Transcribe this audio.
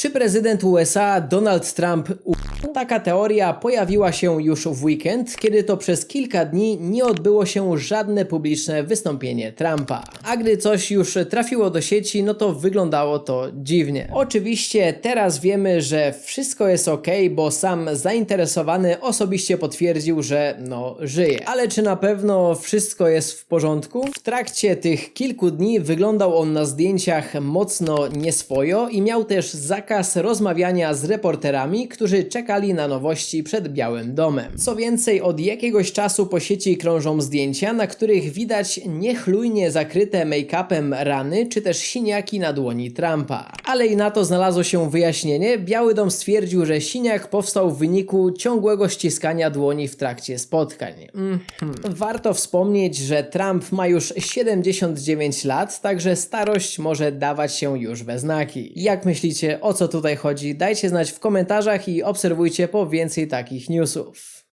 Czy prezydent USA Donald Trump u... Taka teoria pojawiła się już w weekend, kiedy to przez kilka dni nie odbyło się żadne publiczne wystąpienie Trumpa. A gdy coś już trafiło do sieci, no to wyglądało to dziwnie. Oczywiście teraz wiemy, że wszystko jest ok, bo sam zainteresowany osobiście potwierdził, że no żyje. Ale czy na pewno wszystko jest w porządku? W trakcie tych kilku dni wyglądał on na zdjęciach mocno nieswojo i miał też zakaz rozmawiania z reporterami, którzy czekali na nowości przed Białym Domem. Co więcej, od jakiegoś czasu po sieci krążą zdjęcia, na których widać niechlujnie zakryte make-upem rany, czy też siniaki na dłoni Trumpa. Ale i na to znalazło się wyjaśnienie. Biały Dom stwierdził, że siniak powstał w wyniku ciągłego ściskania dłoni w trakcie spotkań. Mhm. Warto wspomnieć, że Trump ma już 79 lat, także starość może dawać się już we znaki. Jak myślicie, o co tutaj chodzi? Dajcie znać w komentarzach i obserwujcie po więcej takich newsów.